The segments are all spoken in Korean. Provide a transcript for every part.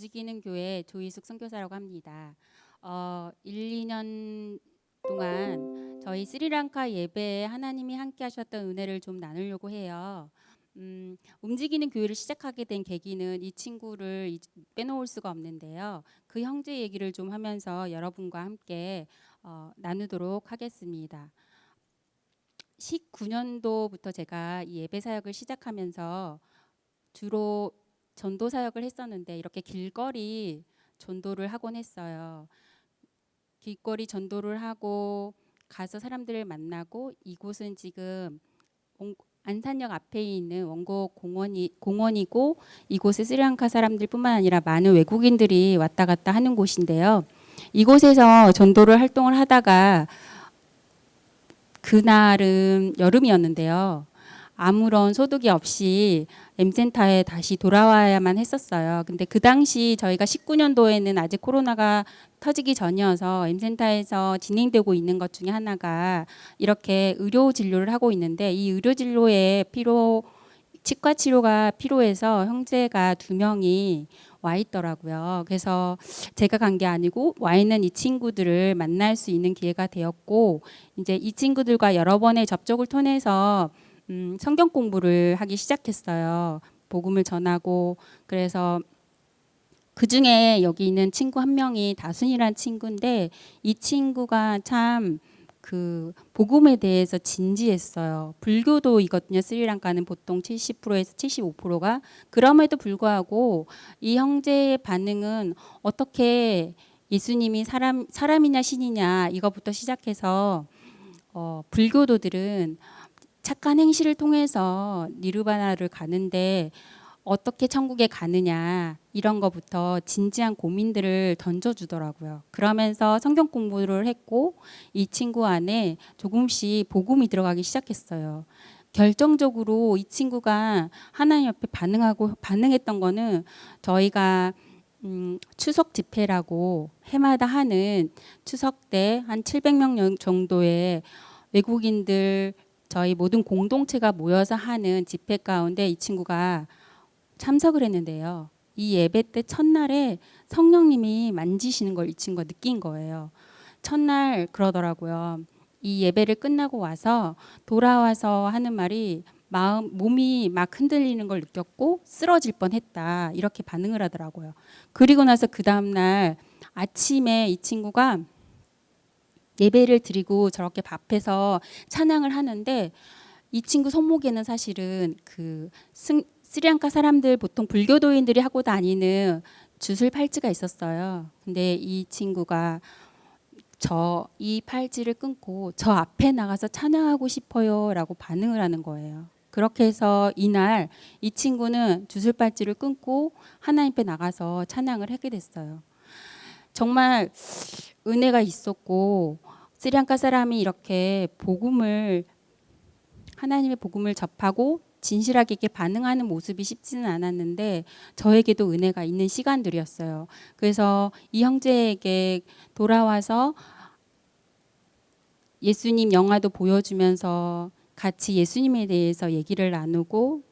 움직이는 교회 조희숙 선교사라고 합니다. 어, 1, 2년 동안 저희 스리랑카 예배에 하나님이 함께 하셨던 은혜를 좀 나누려고 해요. 음, 움직이는 교회를 시작하게 된 계기는 이 친구를 이- 빼놓을 수가 없는데요. 그 형제 얘기를 좀 하면서 여러분과 함께 어, 나누도록 하겠습니다. 19년도부터 제가 이 예배 사역을 시작하면서 주로 전도 사역을 했었는데 이렇게 길거리 전도를 하곤 했어요. 길거리 전도를 하고 가서 사람들을 만나고 이곳은 지금 원- 안산역 앞에 있는 원곡 공원이 공원이고 이곳에 스리랑카 사람들뿐만 아니라 많은 외국인들이 왔다 갔다 하는 곳인데요. 이곳에서 전도를 활동을 하다가 그날은 여름이었는데요. 아무런 소득이 없이 M센터에 다시 돌아와야만 했었어요. 근데 그 당시 저희가 19년도에는 아직 코로나가 터지기 전이어서 M센터에서 진행되고 있는 것 중에 하나가 이렇게 의료 진료를 하고 있는데 이 의료 진료에 필요 치과 치료가 필요해서 형제가 두 명이 와 있더라고요. 그래서 제가 간 게 아니고 와 있는 이 친구들을 만날 수 있는 기회가 되었고 이제 이 친구들과 여러 번의 접촉을 통해서 음, 성경 공부를 하기 시작했어요. 복음을 전하고 그래서 그 중에 여기 있는 친구 한 명이 다순이란 친구인데 이 친구가 참 그 복음에 대해서 진지했어요. 불교도 이거든요. 스리랑카는 보통 70%에서 75%가 그럼에도 불구하고 이 형제의 반응은 어떻게 예수님이 사람 사람이냐 신이냐 이거부터 시작해서 어, 불교도들은 착한 행실을 통해서 니르바나를 가는데 어떻게 천국에 가느냐 이런 거부터 진지한 고민들을 던져주더라고요. 그러면서 성경 공부를 했고 이 친구 안에 조금씩 복음이 들어가기 시작했어요. 결정적으로 이 친구가 하나님 앞에 반응하고 반응했던 거는 저희가 음, 추석 집회라고 해마다 하는 추석 때 한 700명 정도의 외국인들 저희 모든 공동체가 모여서 하는 집회 가운데 이 친구가 참석을 했는데요. 이 예배 때 첫날에 성령님이 만지시는 걸 이 친구가 느낀 거예요. 첫날 그러더라고요. 이 예배를 끝나고 와서 돌아와서 하는 말이 마음 몸이 막 흔들리는 걸 느꼈고 쓰러질 뻔했다 이렇게 반응을 하더라고요. 그리고 나서 그 다음 날 아침에 이 친구가 예배를 드리고 저렇게 밥해서 찬양을 하는데 이 친구 손목에는 사실은 그 승, 스리랑카 사람들 보통 불교도인들이 하고 다니는 주술 팔찌가 있었어요. 근데 이 친구가 저 이 팔찌를 끊고 저 앞에 나가서 찬양하고 싶어요라고 반응을 하는 거예요. 그렇게 해서 이날 이 친구는 주술 팔찌를 끊고 하나님 앞에 나가서 찬양을 하게 됐어요. 정말 은혜가 있었고 스리랑카 사람이 이렇게 복음을 하나님의 복음을 접하고 진실하게 반응하는 모습이 쉽지는 않았는데 저에게도 은혜가 있는 시간들이었어요. 그래서 이 형제에게 돌아와서 예수님 영화도 보여주면서 같이 예수님에 대해서 얘기를 나누고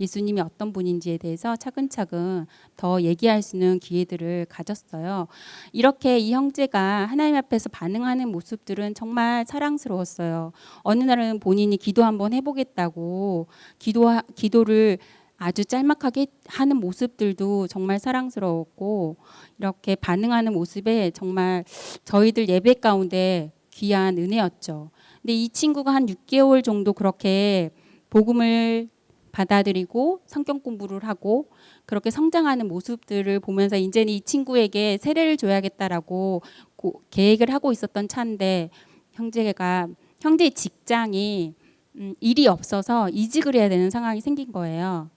예수님이 어떤 분인지에 대해서 차근차근 더 얘기할 수 있는 기회들을 가졌어요. 이렇게 이 형제가 하나님 앞에서 반응하는 모습들은 정말 사랑스러웠어요. 어느 날은 본인이 기도 한번 해보겠다고 기도 기도를 아주 짤막하게 하는 모습들도 정말 사랑스러웠고 이렇게 반응하는 모습에 정말 저희들 예배 가운데 귀한 은혜였죠. 근데 이 친구가 한 6개월 정도 그렇게 복음을 받아들이고 성경 공부를 하고 그렇게 성장하는 모습들을 보면서 이제는 이 친구에게 세례를 줘야겠다라고 고, 계획을 하고 있었던 차인데 형제가 형제의 직장이 음, 일이 없어서 이직을 해야 되는 상황이 생긴 거예요.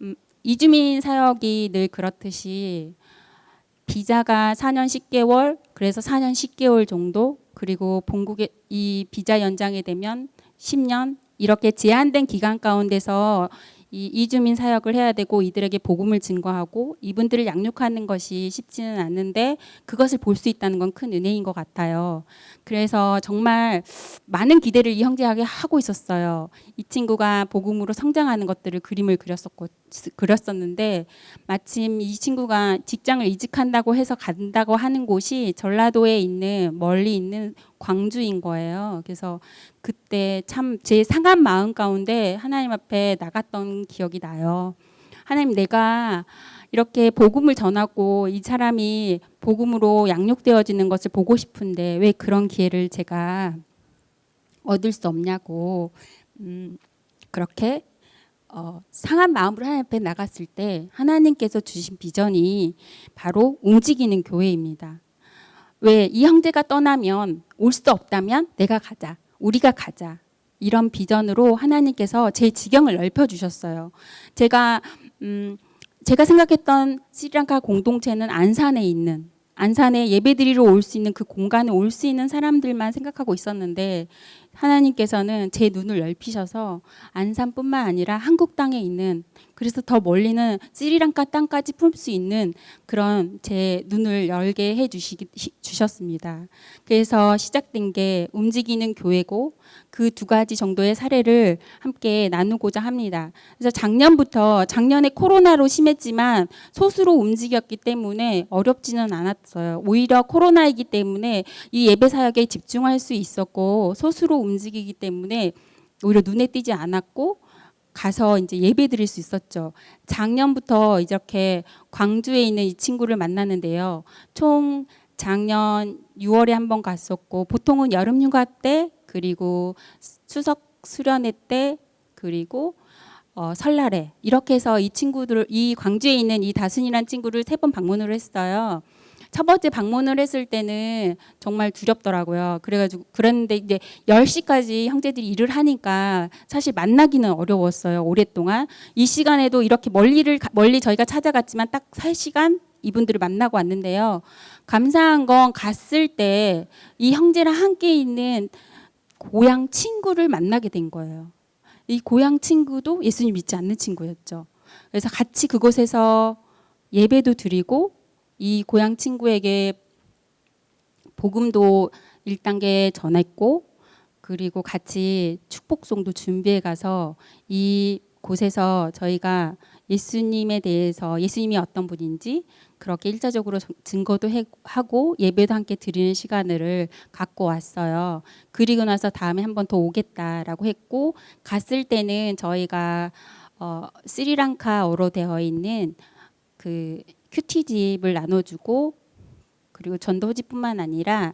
음, 이주민 사역이 늘 그렇듯이 비자가 4년 10개월 그래서 4년 10개월 정도 그리고 본국에 이 비자 연장이 되면 10년 이렇게 제한된 기간 가운데서 이 이주민 사역을 해야 되고 이들에게 복음을 증거하고 이분들을 양육하는 것이 쉽지는 않은데 그것을 볼 수 있다는 건 큰 은혜인 것 같아요. 그래서 정말 많은 기대를 이 형제에게 하고 있었어요. 이 친구가 복음으로 성장하는 것들을 그림을 그렸었고 그렸었는데 마침 이 친구가 직장을 이직한다고 해서 간다고 하는 곳이 전라도에 있는 멀리 있는 광주인 거예요. 그래서 그때 참 제 상한 마음 가운데 하나님 앞에 나갔던 기억이 나요. 하나님 내가 이렇게 복음을 전하고 이 사람이 복음으로 양육되어지는 것을 보고 싶은데 왜 그런 기회를 제가 얻을 수 없냐고 음, 그렇게 어, 상한 마음으로 하나님 앞에 나갔을 때 하나님께서 주신 비전이 바로 움직이는 교회입니다. 왜 이 형제가 떠나면 올 수 없다면 내가 가자. 우리가 가자. 이런 비전으로 하나님께서 제 지경을 넓혀 주셨어요. 제가 음 제가 생각했던 스리랑카 공동체는 안산에 있는 안산에 예배드리러 올 수 있는 그 공간에 올 수 있는 사람들만 생각하고 있었는데 하나님께서는 제 눈을 넓히셔서 안산뿐만 아니라 한국 땅에 있는 그래서 더 멀리는 스리랑카 땅까지 풀 수 있는 그런 제 눈을 열게 해 주시기 주셨습니다. 그래서 시작된 게 움직이는 교회고 그 두 가지 정도의 사례를 함께 나누고자 합니다. 그래서 작년부터 작년에 코로나로 심했지만 소수로 움직였기 때문에 어렵지는 않았어요. 오히려 코로나이기 때문에 이 예배 사역에 집중할 수 있었고 소수로 움직이기 때문에 오히려 눈에 띄지 않았고 가서 이제 예배 드릴 수 있었죠. 작년부터 이렇게 광주에 있는 이 친구를 만났는데요. 총 작년 6월에 한 번 갔었고 보통은 여름 휴가 때 그리고 추석 수련회 때 그리고 어, 설날에 이렇게 해서 이 친구들 이 광주에 있는 이 다순이라는 친구를 세 번 방문을 했어요. 첫 번째 방문을 했을 때는 정말 두렵더라고요. 그래가지고 그랬는데 이제 10시까지 형제들이 일을 하니까 사실 만나기는 어려웠어요. 오랫동안. 이 시간에도 이렇게 멀리를 가- 멀리 저희가 찾아갔지만 딱 3시간 이분들을 만나고 왔는데요. 감사한 건 갔을 때 이 형제랑 함께 있는 고향 친구를 만나게 된 거예요. 이 고향 친구도 예수님 믿지 않는 친구였죠. 그래서 같이 그곳에서 예배도 드리고 이 고향 친구에게 복음도 1단계 전했고 그리고 같이 축복송도 준비해 가서 이 곳에서 저희가 예수님에 대해서 예수님이 어떤 분인지 그렇게 일차적으로 정- 증거도 해- 하고 예배도 함께 드리는 시간을 갖고 왔어요. 그리고 나서 다음에 한 번 더 오겠다라고 했고 갔을 때는 저희가 어, 스리랑카어로 되어 있는 그 큐티집을 나눠주고 그리고 전도지뿐만 아니라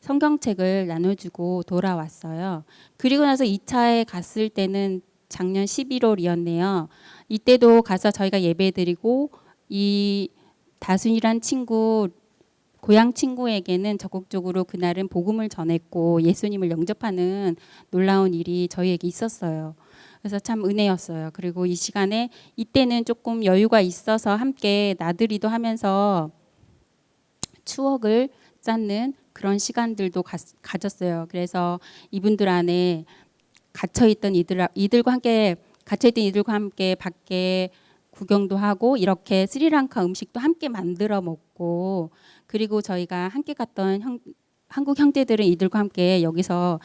성경책을 나눠주고 돌아왔어요. 그리고 나서 2차에 갔을 때는 작년 11월이었네요. 이때도 가서 저희가 예배 드리고 이 다순이란 친구 고향 친구에게는 적극적으로 그날은 복음을 전했고 예수님을 영접하는 놀라운 일이 저희에게 있었어요. 그래서 참 은혜였어요. 그리고 이 시간에 이때는 조금 여유가 있어서 함께 나들이도 하면서 추억을 쌓는 그런 시간들도 가, 가졌어요. 그래서 이분들 안에 갇혀 있던 이들 이들과 함께 갇혀 있던 이들과 함께 밖에 구경도 하고 이렇게 스리랑카 음식도 함께 만들어 먹고 그리고 저희가 함께 갔던 형, 한국 형제들은 이들과 함께 여기서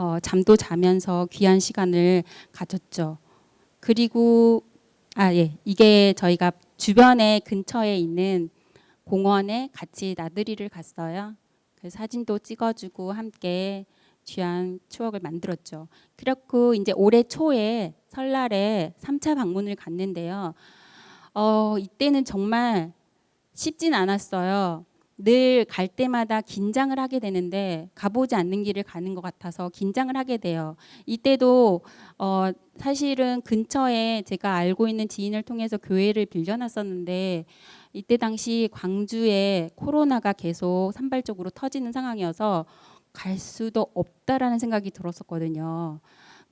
어, 잠도 자면서 귀한 시간을 가졌죠. 그리고 아 예, 이게 저희가 주변에 근처에 있는 공원에 같이 나들이를 갔어요. 그 사진도 찍어주고 함께 귀한 추억을 만들었죠. 그렇고 이제 올해 초에 설날에 3차 방문을 갔는데요. 어, 이때는 정말 쉽진 않았어요. 늘 갈 때마다 긴장을 하게 되는데 가보지 않는 길을 가는 것 같아서 긴장을 하게 돼요. 이때도 어, 사실은 근처에 제가 알고 있는 지인을 통해서 교회를 빌려놨었는데 이때 당시 광주에 코로나가 계속 산발적으로 터지는 상황이어서 갈 수도 없다라는 생각이 들었었거든요.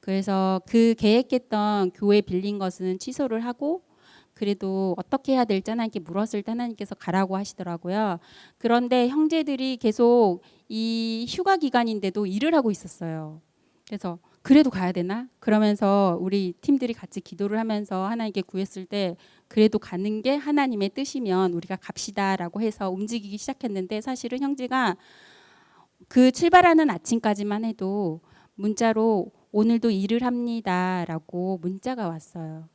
그래서 그 계획했던 교회 빌린 것은 취소를 하고 그래도 어떻게 해야 될지 하나님께 물었을 때 하나님께서 가라고 하시더라고요. 그런데 형제들이 계속 이 휴가 기간인데도 일을 하고 있었어요. 그래서 그래도 가야 되나? 그러면서 우리 팀들이 같이 기도를 하면서 하나님께 구했을 때 그래도 가는 게 하나님의 뜻이면 우리가 갑시다라고 해서 움직이기 시작했는데 사실은 형제가 그 출발하는 아침까지만 해도 문자로 오늘도 일을 합니다라고 문자가 왔어요.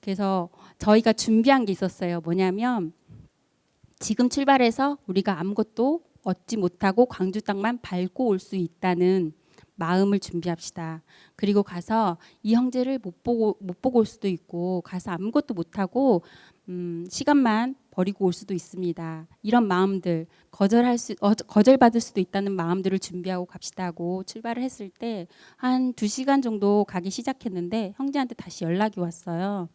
그래서 저희가 준비한 게 있었어요. 뭐냐면 지금 출발해서 우리가 아무것도 얻지 못하고 광주 땅만 밟고 올 수 있다는 마음을 준비합시다. 그리고 가서 이 형제를 못 보고 못 보고 올 수도 있고 가서 아무것도 못 하고 음, 시간만 버리고 올 수도 있습니다. 이런 마음들 거절할 수 어, 거절 받을 수도 있다는 마음들을 준비하고 갑시다 하고 출발을 했을 때 한 두 시간 정도 가기 시작했는데 형제한테 다시 연락이 왔어요.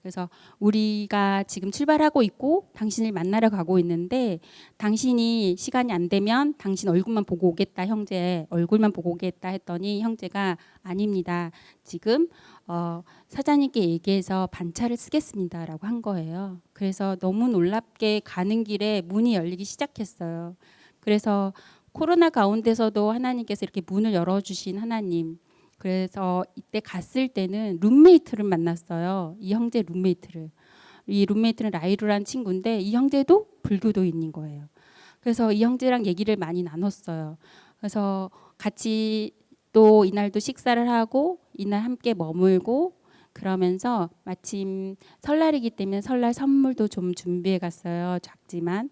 그래서 우리가 지금 출발하고 있고 당신을 만나러 가고 있는데 당신이 시간이 안 되면 당신 얼굴만 보고 오겠다 형제 얼굴만 보고 오겠다 했더니 형제가 아닙니다. 지금 어, 사장님께 얘기해서 반차를 쓰겠습니다라고 한 거예요. 그래서 너무 놀랍게 가는 길에 문이 열리기 시작했어요. 그래서 코로나 가운데서도 하나님께서 이렇게 문을 열어주신 하나님 그래서 이때 갔을 때는 룸메이트를 만났어요. 이 형제 룸메이트를. 이 룸메이트는 라이루라는 친구인데 이 형제도 불교도인인 거예요. 그래서 이 형제랑 얘기를 많이 나눴어요. 그래서 같이 또 이날도 식사를 하고 이날 함께 머물고 그러면서 마침 설날이기 때문에 설날 선물도 좀 준비해 갔어요. 작지만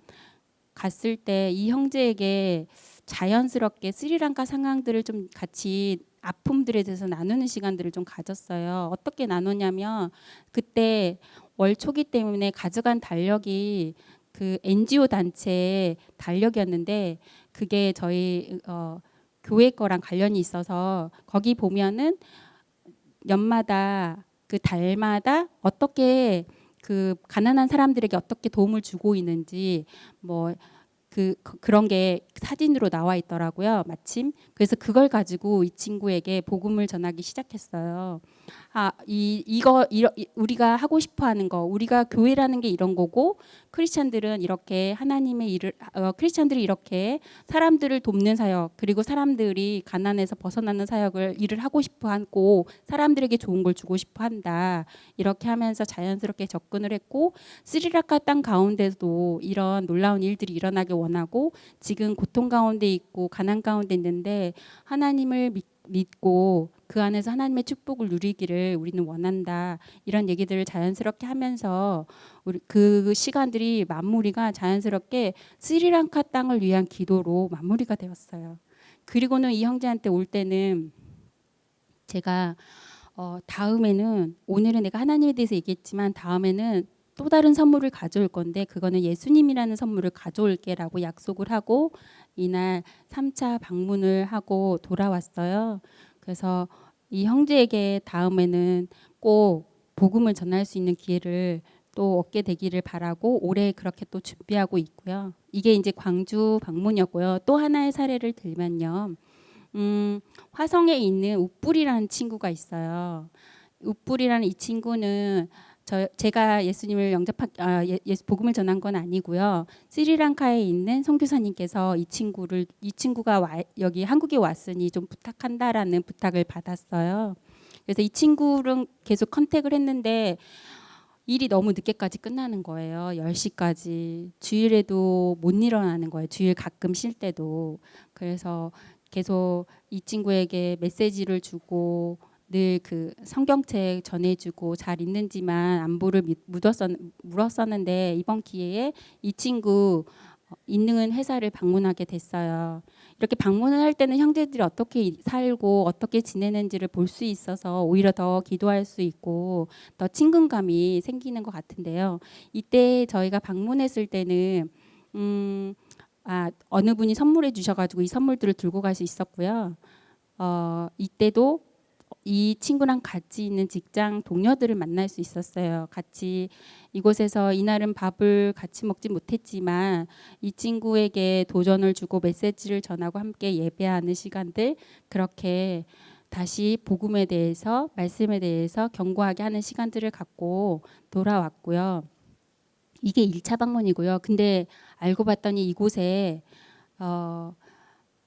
갔을 때 이 형제에게 자연스럽게 스리랑카 상황들을 좀 같이 아픔들에 대해서 나누는 시간들을 좀 가졌어요. 어떻게 나누냐면 그때 월 초기 때문에 가져간 달력이 그 NGO 단체의 달력이었는데 그게 저희 어, 교회 거랑 관련이 있어서 거기 보면은 연마다 그 달마다 어떻게 그 가난한 사람들에게 어떻게 도움을 주고 있는지 뭐 그 그런 게 사진으로 나와 있더라고요. 마침 그래서 그걸 가지고 이 친구에게 복음을 전하기 시작했어요. 아, 이 이거 이러, 이- 우리가 하고 싶어 하는 거, 우리가 교회라는 게 이런 거고 크리스천들은 이렇게 하나님의 일을 어, 크리스천들이 이렇게 사람들을 돕는 사역, 그리고 사람들이 가난에서 벗어나는 사역을 일을 하고 싶어 하고 사람들에게 좋은 걸 주고 싶어 한다. 이렇게 하면서 자연스럽게 접근을 했고 스리라카 땅 가운데도 이런 놀라운 일들이 일어나길 원하고 지금 고통 가운데 있고 가난 가운데 있는데 하나님을 믿, 믿고 그 안에서 하나님의 축복을 누리기를 우리는 원한다 이런 얘기들을 자연스럽게 하면서 우리 그 시간들이 마무리가 자연스럽게 스리랑카 땅을 위한 기도로 마무리가 되었어요. 그리고는 이 형제한테 올 때는 제가 어, 다음에는 오늘은 내가 하나님에 대해서 얘기했지만 다음에는 또 다른 선물을 가져올 건데 그거는 예수님이라는 선물을 가져올게라고 약속을 하고 이날 3차 방문을 하고 돌아왔어요. 그래서 이 형제에게 다음에는 꼭 복음을 전할 수 있는 기회를 또 얻게 되기를 바라고 올해 그렇게 또 준비하고 있고요. 이게 이제 광주 방문이었고요. 또 하나의 사례를 들면요. 음, 화성에 있는 우뿔이라는 친구가 있어요. 우뿔이라는 이 친구는 저 제가 예수님을 영접하 아, 예, 예수 복음을 전한 건 아니고요. 스리랑카에 있는 선교사님께서 이 친구를 이 친구가 와, 여기 한국에 왔으니 좀 부탁한다라는 부탁을 받았어요. 그래서 이 친구랑 계속 컨택을 했는데 일이 너무 늦게까지 끝나는 거예요. 10시까지. 주일에도 못 일어나는 거예요. 주일 가끔 쉴 때도. 그래서 계속 이 친구에게 메시지를 주고 늘 그 성경책 전해주고 잘 있는지만 안부를 미- 묻었었, 물었었는데 이번 기회에 이 친구 어, 있는 회사를 방문하게 됐어요. 이렇게 방문을 할 때는 형제들이 어떻게 이- 살고 어떻게 지내는지를 볼 수 있어서 오히려 더 기도할 수 있고 더 친근감이 생기는 것 같은데요. 이때 저희가 방문했을 때는 음, 아, 어느 분이 선물해 주셔가지고 이 선물들을 들고 갈 수 있었고요. 어, 이때도 이 친구랑 같이 있는 직장 동료들을 만날 수 있었어요. 같이 이곳에서 이날은 밥을 같이 먹지 못했지만 이 친구에게 도전을 주고 메시지를 전하고 함께 예배하는 시간들 그렇게 다시 복음에 대해서 말씀에 대해서 경고하게 하는 시간들을 갖고 돌아왔고요. 이게 1차 방문이고요. 근데 알고 봤더니 이곳에 어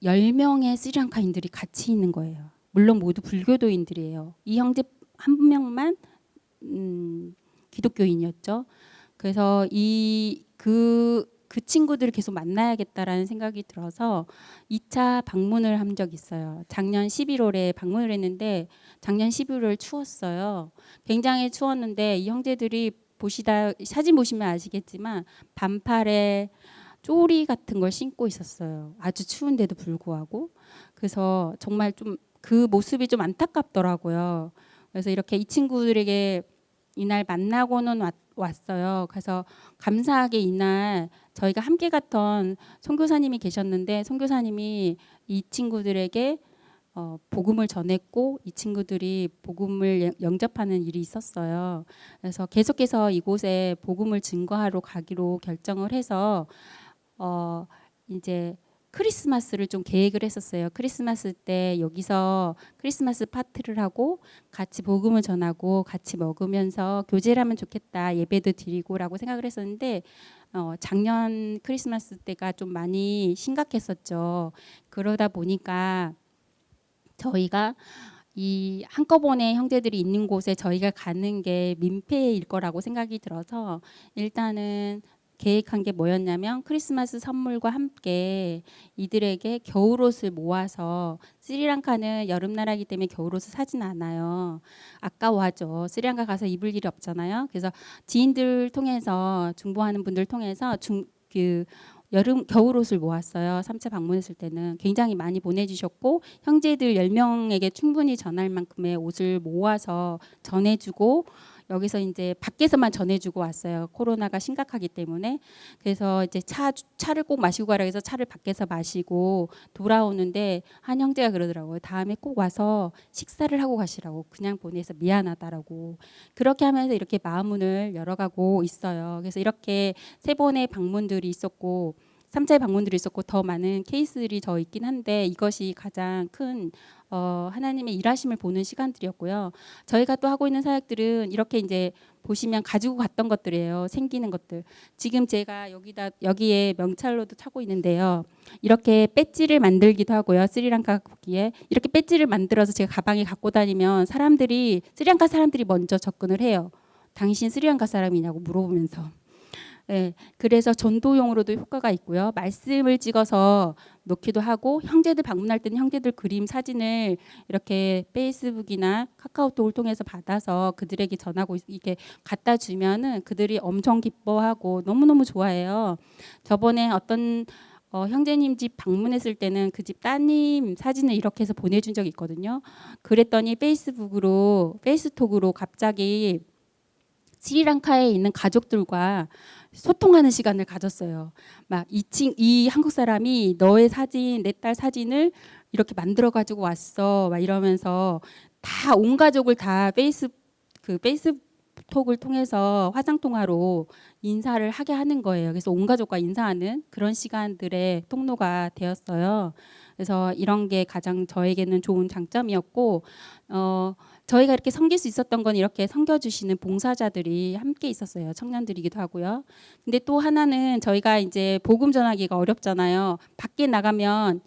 10명의 스리랑카인들이 같이 있는 거예요. 물론 모두 불교도인들이에요. 이 형제 한 명만 음, 기독교인이었죠. 그래서 이그그 친구들을 계속 만나야겠다라는 생각이 들어서 2차 방문을 한 적이 있어요. 작년 11월에 방문을 했는데 작년 11월 추웠어요. 굉장히 추웠는데 이 형제들이 보시다 사진 보시면 아시겠지만 반팔에 쪼리 같은 걸 신고 있었어요. 아주 추운데도 불구하고 그래서 정말 좀 그 모습이 좀 안타깝더라고요. 그래서 이렇게 이 친구들에게 이날 만나고는 왔, 왔어요. 그래서 감사하게 이날 저희가 함께 갔던 선교사님이 계셨는데 선교사님이 이 친구들에게 어, 복음을 전했고 이 친구들이 복음을 영- 영접하는 일이 있었어요. 그래서 계속해서 이곳에 복음을 증거하러 가기로 결정을 해서 어, 이제 크리스마스를 좀 계획을 했었어요. 크리스마스 때 여기서 크리스마스 파티를 하고 같이 복음을 전하고 같이 먹으면서 교제를 하면 좋겠다. 예배도 드리고라고 생각을 했었는데 어, 작년 크리스마스 때가 좀 많이 심각했었죠. 그러다 보니까 저희가 이 한꺼번에 형제들이 있는 곳에 저희가 가는 게 민폐일 거라고 생각이 들어서 일단은 계획한 게 뭐였냐면 크리스마스 선물과 함께 이들에게 겨울옷을 모아서 스리랑카는 여름 나라이기 때문에 겨울옷을 사진 않아요. 아까워하죠. 스리랑카 가서 입을 일이 없잖아요. 그래서 지인들 통해서 중보하는 분들 통해서 중 그 여름 겨울 옷을 모았어요. 3차 방문했을 때는 굉장히 많이 보내주셨고 형제들 10명에게 충분히 전할 만큼의 옷을 모아서 전해주고 여기서 이제 밖에서만 전해주고 왔어요. 코로나가 심각하기 때문에 그래서 이제 차 차를 꼭 마시고 가라 해서 차를 밖에서 마시고 돌아오는데 한 형제가 그러더라고요. 다음에 꼭 와서 식사를 하고 가시라고 그냥 보내서 미안하다라고 그렇게 하면서 이렇게 마음문을 열어가고 있어요. 그래서 이렇게 세 번의 방문들이 있었고 3차의 방문들이 있었고 더 많은 케이스들이 더 있긴 한데 이것이 가장 큰 어, 하나님의 일하심을 보는 시간들이었고요. 저희가 또 하고 있는 사역들은 이렇게 이제 보시면 가지고 갔던 것들이에요. 생기는 것들. 지금 제가 여기다 여기에 명찰로도 차고 있는데요. 이렇게 배지를 만들기도 하고요. 스리랑카 국기에 이렇게 배지를 만들어서 제가 가방에 갖고 다니면 사람들이 스리랑카 사람들이 먼저 접근을 해요. 당신 스리랑카 사람이냐고 물어보면서. 네, 그래서 전도용으로도 효과가 있고요. 말씀을 찍어서 놓기도 하고 형제들 방문할 때는 형제들 그림 사진을 이렇게 페이스북이나 카카오톡을 통해서 받아서 그들에게 전하고 있- 이렇게 갖다 주면은 그들이 엄청 기뻐하고 너무너무 좋아해요. 저번에 어떤 어, 형제님 집 방문했을 때는 그 집 따님 사진을 이렇게 해서 보내준 적이 있거든요. 그랬더니 페이스북으로 페이스톡으로 갑자기 스리랑카에 있는 가족들과 소통하는 시간을 가졌어요. 막이친이 한국 사람이 너의 사진, 내 딸 사진을 이렇게 만들어 가지고 왔어. 막 이러면서 다 온 가족을 다 페이스 그 페이스톡을 통해서 화상 통화로 인사를 하게 하는 거예요. 그래서 온 가족과 인사하는 그런 시간들의 통로가 되었어요. 그래서 이런 게 가장 저에게는 좋은 장점이었고 어 저희가 이렇게 섬길 수 있었던 건 이렇게 섬겨주시는 봉사자들이 함께 있었어요. 청년들이기도 하고요. 근데 또 하나는 저희가 이제 복음 전하기가 어렵잖아요. 밖에 나가면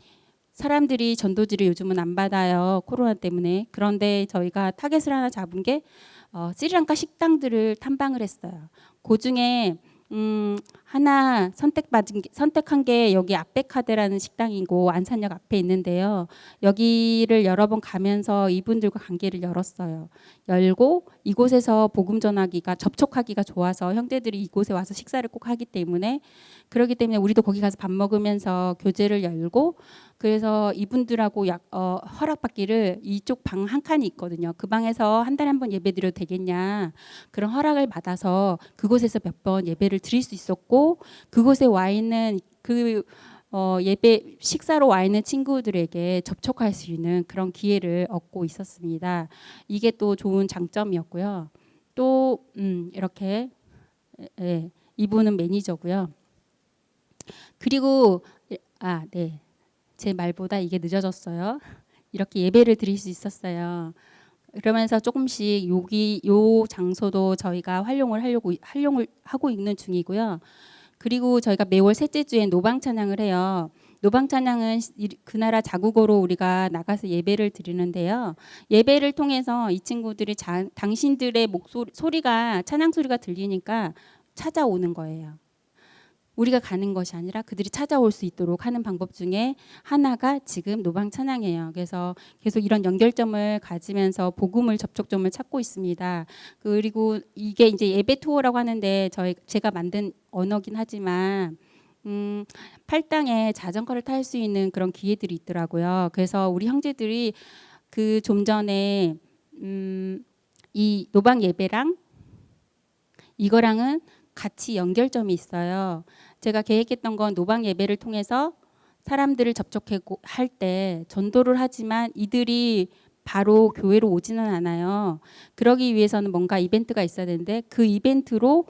사람들이 전도지를 요즘은 안 받아요. 코로나 때문에. 그런데 저희가 타겟을 하나 잡은 게 어, 스리랑카 식당들을 탐방을 했어요. 그 중에 음, 하나 선택받은 게- 선택한 게 여기 아베카드라는 식당이고 안산역 앞에 있는데요. 여기를 여러 번 가면서 이분들과 관계를 열었어요. 열고 이곳에서 복음 전하기가 접촉하기가 좋아서 형제들이 이곳에 와서 식사를 꼭 하기 때문에 그러기 때문에 우리도 거기 가서 밥 먹으면서 교제를 열고 그래서 이분들하고 약, 어, 허락받기를 이쪽 방 한 칸이 있거든요. 그 방에서 한 달에 한 번 예배 드려도 되겠냐 그런 허락을 받아서 그곳에서 몇 번 예배를 드릴 수 있었고 그곳에 와 있는 그 어, 예배 식사로 와 있는 친구들에게 접촉할 수 있는 그런 기회를 얻고 있었습니다. 이게 또 좋은 장점이었고요. 또 음, 이렇게 예, 예, 이분은 매니저고요. 그리고 아, 네. 제 말보다 이게 늦어졌어요. 이렇게 예배를 드릴 수 있었어요. 그러면서 조금씩 여기 요 장소도 저희가 활용을 하려고 활용을 하고 있는 중이고요. 그리고 저희가 매월 셋째 주에 노방 찬양을 해요. 노방 찬양은 이- 그 나라 자국어로 우리가 나가서 예배를 드리는데요. 예배를 통해서 이 친구들이 자, 당신들의 목소리 소리가 찬양 소리가 들리니까 찾아오는 거예요. 우리가 가는 것이 아니라 그들이 찾아올 수 있도록 하는 방법 중에 하나가 지금 노방 찬양이에요. 그래서 계속 이런 연결점을 가지면서 복음을 접촉점을 찾고 있습니다. 그리고 이게 이제 예배 투어라고 하는데 저희 제가 만든 언어긴 하지만 음, 팔당에 자전거를 탈 수 있는 그런 기회들이 있더라고요. 그래서 우리 형제들이 그 좀 전에 음, 이 노방 예배랑 이거랑은 같이 연결점이 있어요. 제가 계획했던 건 노방 예배를 통해서 사람들을 접촉할 때 전도를 하지만 이들이 바로 교회로 오지는 않아요. 그러기 위해서는 뭔가 이벤트가 있어야 되는데 그 이벤트로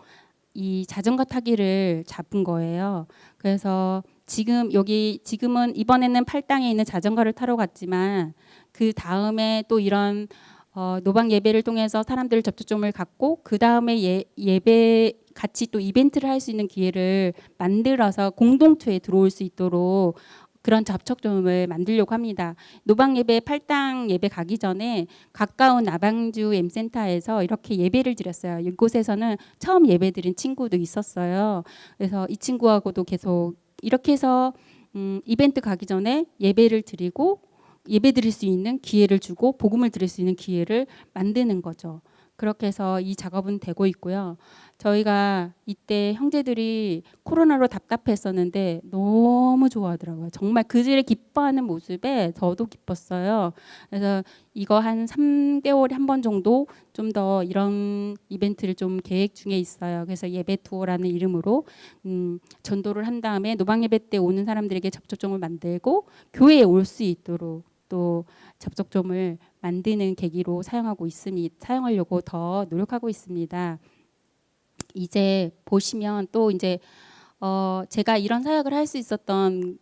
이 자전거 타기를 잡은 거예요. 그래서 지금 여기 지금은 이번에는 팔당에 있는 자전거를 타러 갔지만 그 다음에 또 이런 어, 노방 예배를 통해서 사람들 접촉점을 갖고 그 다음에 예, 예배 같이 또 이벤트를 할 수 있는 기회를 만들어서 공동체에 들어올 수 있도록 그런 접촉점을 만들려고 합니다. 노방 예배 팔당 예배 가기 전에 가까운 나방주 M센터에서 이렇게 예배를 드렸어요. 이곳에서는 처음 예배 드린 친구도 있었어요. 그래서 이 친구하고도 계속 이렇게 해서 음, 이벤트 가기 전에 예배를 드리고 예배 드릴 수 있는 기회를 주고 복음을 드릴 수 있는 기회를 만드는 거죠. 그렇게 해서 이 작업은 되고 있고요. 저희가 이때 형제들이 코로나로 답답했었는데 너무 좋아하더라고요. 정말 그들의 기뻐하는 모습에 저도 기뻤어요. 그래서 이거 한 3개월에 한 번 정도 좀 더 이런 이벤트를 좀 계획 중에 있어요. 그래서 예배 투어라는 이름으로 음, 전도를 한 다음에 노방 예배 때 오는 사람들에게 접촉점을 만들고 교회에 올 수 있도록 또 접촉점을 만드는 계기로 사용하고 있으니 사용하려고 더 노력하고 있습니다. 이제 보시면 또 이제 어 제가 이런 사역을 할 수 있었던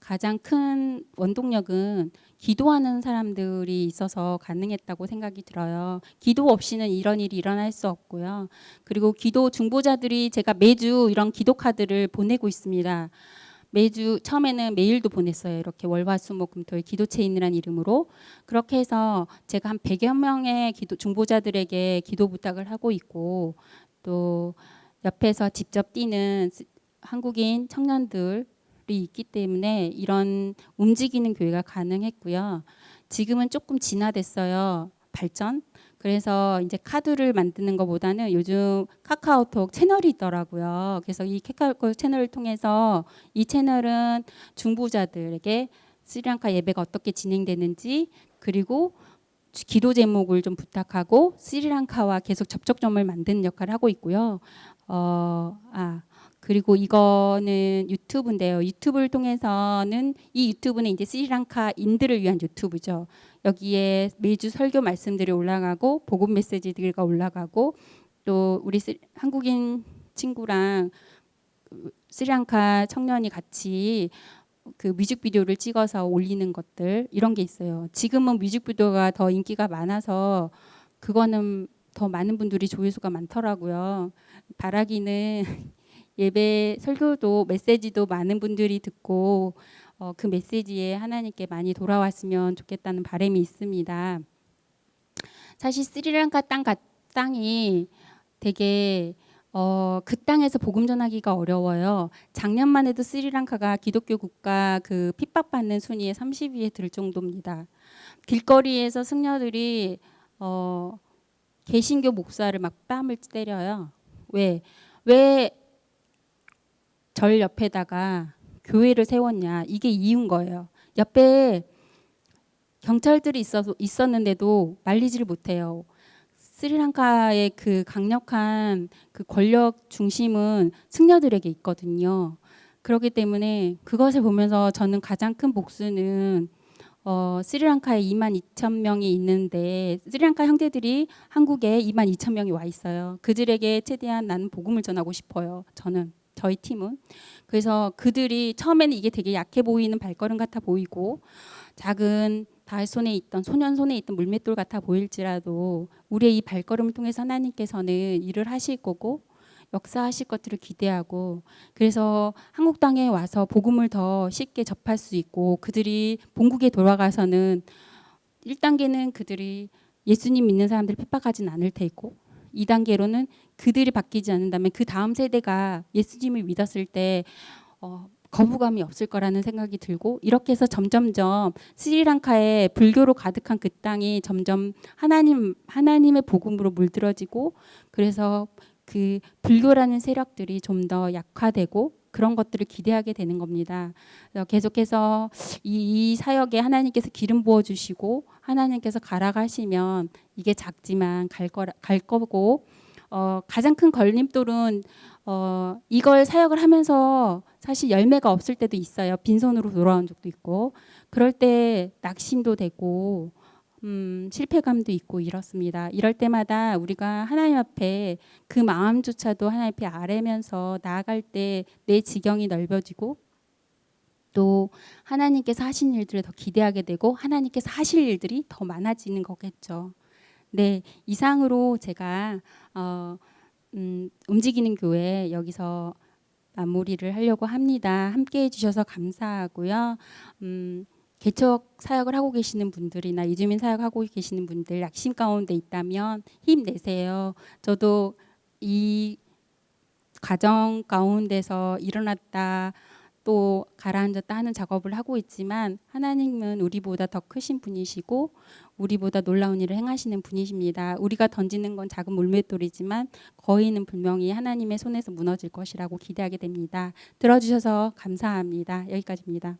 가장 큰 원동력은 기도하는 사람들이 있어서 가능했다고 생각이 들어요. 기도 없이는 이런 일이 일어날 수 없고요. 그리고 기도 중보자들이 제가 매주 이런 기도 카드를 보내고 있습니다. 매주 처음에는 메일도 보냈어요. 이렇게 월화수목금토일 기도체 있느란 이름으로 그렇게 해서 제가 한 100여 명의 기도 중보자들에게 기도 부탁을 하고 있고 또 옆에서 직접 뛰는 스- 한국인 청년들이 있기 때문에 이런 움직이는 교회가 가능했고요. 지금은 조금 진화됐어요. 발전. 그래서 이제 카드를 만드는 것보다는 요즘 카카오톡 채널이 있더라고요. 그래서 이 카카오톡 채널을 통해서 이 채널은 중보자들에게 스리랑카 예배가 어떻게 진행되는지 그리고 기도 제목을 좀 부탁하고 스리랑카와 계속 접촉점을 만드는 역할을 하고 있고요. 어, 아, 그리고 이거는 유튜브인데요. 유튜브를 통해서는 이 유튜브는 이제 스리랑카인들을 위한 유튜브죠. 여기에 매주 설교 말씀들이 올라가고 복음 메시지들가 올라가고 또 우리 스- 한국인 친구랑 스리랑카 청년이 같이 그 뮤직비디오를 찍어서 올리는 것들 이런 게 있어요. 지금은 뮤직비디오가 더 인기가 많아서 그거는 더 많은 분들이 조회수가 많더라고요. 바라기는 예배 설교도 메시지도 많은 분들이 듣고 어, 그 메시지에 하나님께 많이 돌아왔으면 좋겠다는 바람이 있습니다. 사실 스리랑카 땅 가- 땅이 되게 어, 그 땅에서 복음 전하기가 어려워요. 작년만 해도 스리랑카가 기독교 국가 그 핍박받는 순위에 30위에 들 정도입니다. 길거리에서 승려들이 어, 개신교 목사를 막 뺨을 때려요. 왜? 왜 절 옆에다가 교회를 세웠냐? 이게 이유인 거예요. 옆에 경찰들이 있어서 있었는데도 말리지를 못해요. 스리랑카의 그 강력한 그 권력 중심은 승려들에게 있거든요. 그렇기 때문에 그것을 보면서 저는 가장 큰 복수는 어, 스리랑카에 2만 2천 명이 있는데 스리랑카 형제들이 한국에 2만 2천 명이 와 있어요. 그들에게 최대한 나는 복음을 전하고 싶어요. 저는 저희 팀은. 그래서 그들이 처음에는 이게 되게 약해 보이는 발걸음 같아 보이고 작은 달 손에 있던 소년 손에 있던 물맷돌 같아 보일지라도 우리의 이 발걸음을 통해서 하나님께서는 일을 하실 거고 역사하실 것들을 기대하고 그래서 한국 땅에 와서 복음을 더 쉽게 접할 수 있고 그들이 본국에 돌아가서는 1단계는 그들이 예수님 믿는 사람들을 핍박하진 않을 테고 2단계로는 그들이 바뀌지 않는다면 그 다음 세대가 예수님을 믿었을 때 어, 거부감이 없을 거라는 생각이 들고 이렇게 해서 점점점 스리랑카의 불교로 가득한 그 땅이 점점 하나님 하나님의 복음으로 물들어지고 그래서 그 불교라는 세력들이 좀 더 약화되고 그런 것들을 기대하게 되는 겁니다. 계속해서 이, 이 사역에 하나님께서 기름 부어 주시고 하나님께서 가라 가시면 이게 작지만 갈, 거, 갈 거고 어, 가장 큰 걸림돌은 어, 이걸 사역을 하면서 사실 열매가 없을 때도 있어요. 빈손으로 돌아온 적도 있고 그럴 때 낙심도 되고 음, 실패감도 있고 이렇습니다. 이럴 때마다 우리가 하나님 앞에 그 마음조차도 하나님 앞에 아뢰면서 나아갈 때 내 지경이 넓어지고 또 하나님께서 하신 일들을 더 기대하게 되고 하나님께서 하실 일들이 더 많아지는 거겠죠. 네, 이상으로 제가 어, 음, 움직이는 교회 여기서 마무리를 하려고 합니다. 함께 해주셔서 감사하고요. 음, 개척 사역을 하고 계시는 분들이나 이주민 사역 하고 계시는 분들 낙심 가운데 있다면 힘내세요. 저도 이 가정 가운데서 일어났다 또 가라앉았다 하는 작업을 하고 있지만 하나님은 우리보다 더 크신 분이시고 우리보다 놀라운 일을 행하시는 분이십니다. 우리가 던지는 건 작은 물맷돌이지만 거의는 분명히 하나님의 손에서 무너질 것이라고 기대하게 됩니다. 들어주셔서 감사합니다. 여기까지입니다.